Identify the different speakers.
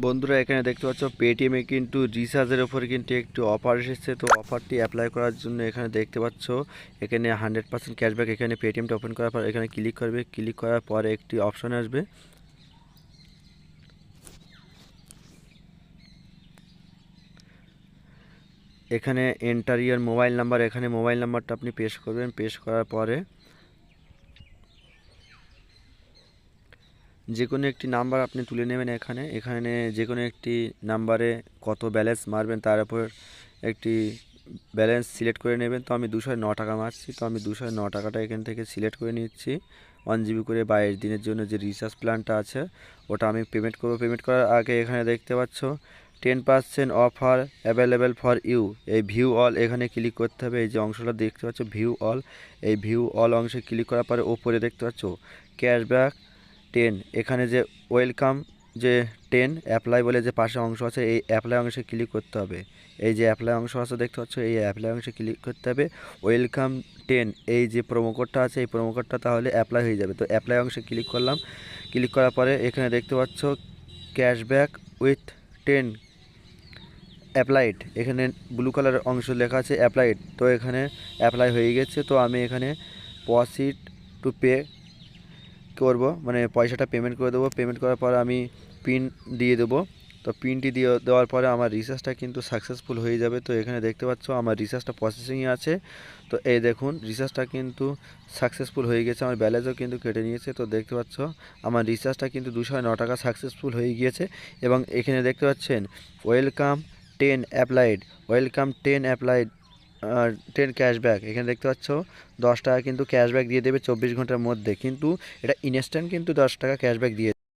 Speaker 1: বন্ধুরা, এখানে দেখতে পাচ্ছ পেটিএমে কিন্তু রিচার্জের ওপরে কিন্তু একটি অফার এসেছে। তো অফারটি অ্যাপ্লাই করার জন্য এখানে দেখতে পাচ্ছ, এখানে হান্ড্রেড পার্সেন্ট ক্যাশব্যাক এখানে পেটিএমটা ওপেন করার পর এখানে ক্লিক করবে। ক্লিক করার পরে একটি অপশন আসবে। এখানে এন্টার ইয়ার মোবাইল নাম্বার এখানে মোবাইল নাম্বারটা আপনি পেশ করবেন। পেশ করার পরে যে কোনো একটি নাম্বার আপনি তুলে নেবেন এখানে। এখানে যে কোনো একটি নাম্বারে কত ব্যালেন্স মারবেন তার উপর একটি ব্যালেন্স সিলেক্ট করে নেবেন। তো আমি দুশো ন টাকা মারছি। তো আমি দুশো ন টাকাটা এখান থেকে সিলেক্ট করে নিচ্ছি। ওয়ান জিবি করে বাইশ দিনের জন্য যে রিচার্জ প্ল্যানটা আছে, ওটা আমি পেমেন্ট করব। পেমেন্ট করার আগে এখানে দেখতে পাচ্ছ ten percent offer available for you এই ভিউ অল এখানে ক্লিক করতে হবে। এই যে অংশটা দেখতে পাচ্ছ ভিউ অল এই ভিউ অল অংশে ক্লিক করার পরে ওপরে দেখতে পাচ্ছ ক্যাশব্যাক টেন এখানে যে ওয়েলকাম যে টেন অ্যাপ্লাই বলে যে পাশে অংশ আছে, এই অ্যাপ্লাই অংশে ক্লিক করতে হবে। এই যে অ্যাপ্লাই অংশ আছে, দেখতে পাচ্ছ, এই অ্যাপ্লাই অংশে ক্লিক করতে হবে। ওয়েলকাম টেন এই যে প্রোমো কোডটা আছে, এই প্রোমো কোডটা তাহলে অ্যাপ্লাই হয়ে যাবে। তো অ্যাপ্লাই অংশে ক্লিক করলাম। ক্লিক করার পরে এখানে দেখতে পাচ্ছ ক্যাশব্যাক উইথ টেন অ্যাপ্লাইড এখানে ব্লু কালার অংশ লেখা আছে অ্যাপ্লাইড তো এখানে অ্যাপ্লাই হয়ে গেছে। তো আমি এখানে প্রসিড টু পে করব মানে পয়সাটা পেমেন্ট করে দেবো পেমেন্ট করার পর আমি পিন দিয়ে দেবো। তো পিনটি দিয়ে দেওয়ার পরে আমার রিচার্জটা কিন্তু সাকসেসফুল হয়ে যাবে। তো এখানে দেখতে পাচ্ছ আমার রিচার্জটা প্রসেসিংয়ে আছে। তো এই দেখুন রিচার্জটা কিন্তু সাকসেসফুল হয়ে গেছে, আমার ব্যালেন্সও কিন্তু কেটে নিয়েছে। তো দেখতে পাচ্ছ, আমার রিচার্জটা কিন্তু দুশো ন টাকা সাকসেসফুল হয়ে গিয়েছে। এবং এখানে দেখতে পাচ্ছেন welcome ten applied welcome ten applied ten cashback এখানে দেখতে পাচ্ছ দশ টাকা কিন্তু ক্যাশব্যাক দিয়ে দেবে চব্বিশ ঘণ্টার মধ্যে। কিন্তু এটা ইনস্ট্যান্ট কিন্তু দশ টাকা ক্যাশব্যাক দিয়ে